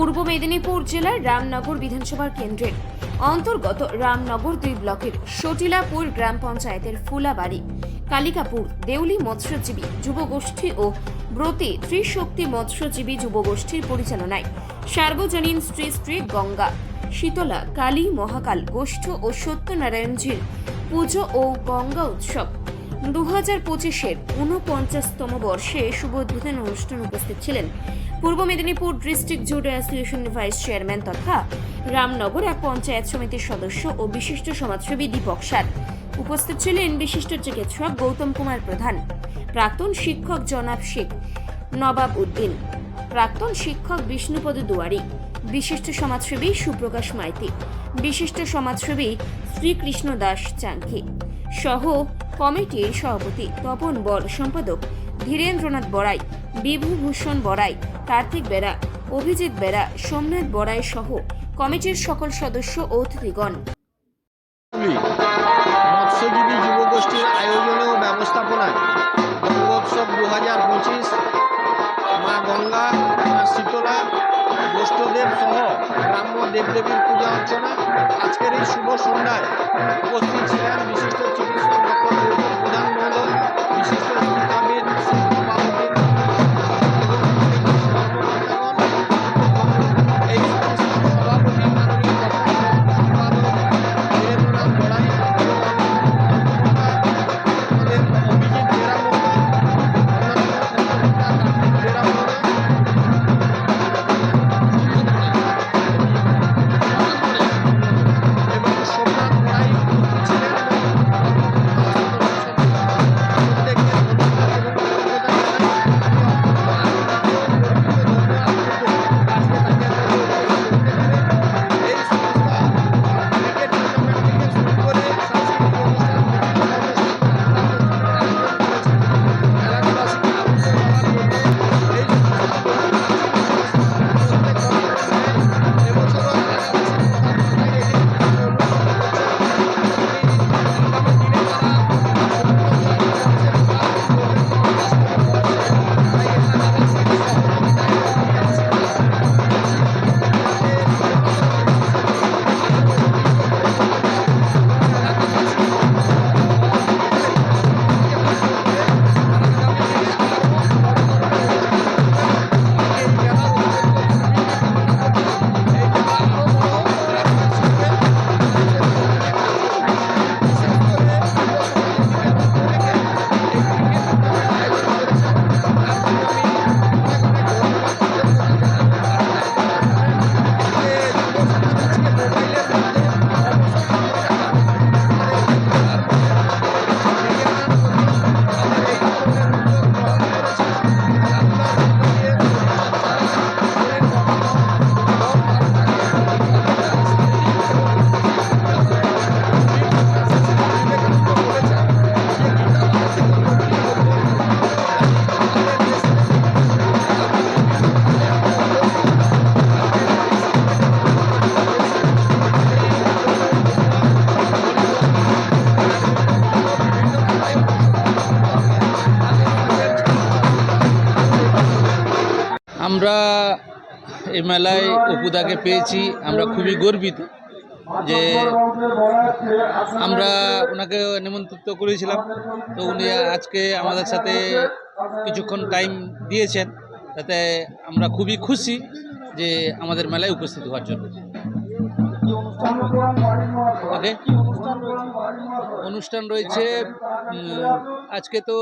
পূর্ব মেদিনীপুর জেলার রামনগর বিধানসভা কেন্দ্রের অন্তর্গত রামনগর দুই ব্লকের সটিলাপুর গ্রাম পঞ্চায়েতের ফুলাবাড়ি, কালিকাপুর দেউলি মৎস্যজীবী যুবগোষ্ঠী ও ব্রতী ত্রিশক্তি মৎস্যজীবী যুবগোষ্ঠীর পরিচালনায় সার্বজনীন শ্রী শ্রী গঙ্গা, শীতলা, কালী মহাকাল গোষ্ঠ ও সত্যনারায়ণজির পুজো ও গঙ্গা উৎসব দু হাজার পঁচিশের ঊনপঞ্চাশতম বর্ষে শুভ অনুষ্ঠানে উপস্থিত ছিলেন পূর্ব মেদিনীপুর ডিস্ট্রিক্ট জুডো অ্যাসোসিয়েশনের ভাইস চেয়ারম্যান তথা রামনগর এক পঞ্চায়েত সমিতির সদস্য ও বিশিষ্ট সমাজসেবী দীপক সার। উপস্থিত ছিলেন বিশিষ্ট চিকিৎসক গৌতম কুমার প্রধান, প্রাক্তন শিক্ষক জনাব শেখ নবাব উদ্দিন, প্রাক্তন শিক্ষক বিষ্ণুপদ দুয়ারি, বিশিষ্ট সমাজসেবী সুপ্রকাশ মাইতি, বিশিষ্ট সমাজসেবী শ্রীকৃষ্ণ দাস চাঙ্কি সহ কমিটির সভাপতি তপন বর সম্পাদক ধীরেন্দ্রনাথ বড়াই বিভূভূষণ বড়াই, কার্তিক বেরা, অভিজিৎ বেরা, সোমনাথ বড়াই সহ কমিটির সকল সদস্য অতিথিগণ। মৎস্যজীবী যুবগোষ্ঠীর আয়োজনে ও ব্যবস্থাপনায় গঙ্গোৎসব দু হাজার পঁচিশ, মা গঙ্গা, মা শীতলা গোষ্ঠদেব সহ গ্রাম্য দেবদেবীর পূজা অর্চনা। আজকের এই শুভ সন্ধ্যায় উপস্থিত ছিলেন বিশিষ্ট চিকিৎসক আমরা এই মেলায় অপুদাকে পেয়েছি, আমরা খুবই গর্বিত যে আমরা ওনাকে নিমন্ত্রিত করেছিলাম। তো উনি আজকে আমাদের সাথে কিছুক্ষণ টাইম দিয়েছেন, তাতে আমরা খুবই খুশি যে আমাদের মেলায় উপস্থিত হওয়ার জন্য। ওকে অনুষ্ঠান রয়েছে আজকে তো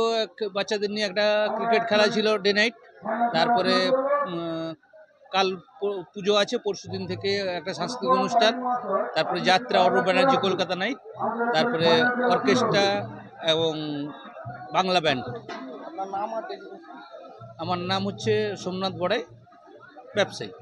বাচ্চাদের নিয়ে একটা ক্রিকেট খেলা ছিল ডে নাইট। তারপরে কাল পুজো আছে, পরশু দিন থেকে একটা সাংস্কৃতিক অনুষ্ঠান। তারপরে যাত্রা, অরূপ ব্যানার্জি কলকাতা নাইট। তারপরে অর্কেস্ট্রা এবং বাংলা ব্যান্ড। আমার নাম হচ্ছে সোমনাথ বড়াই, ব্যবসায়ী।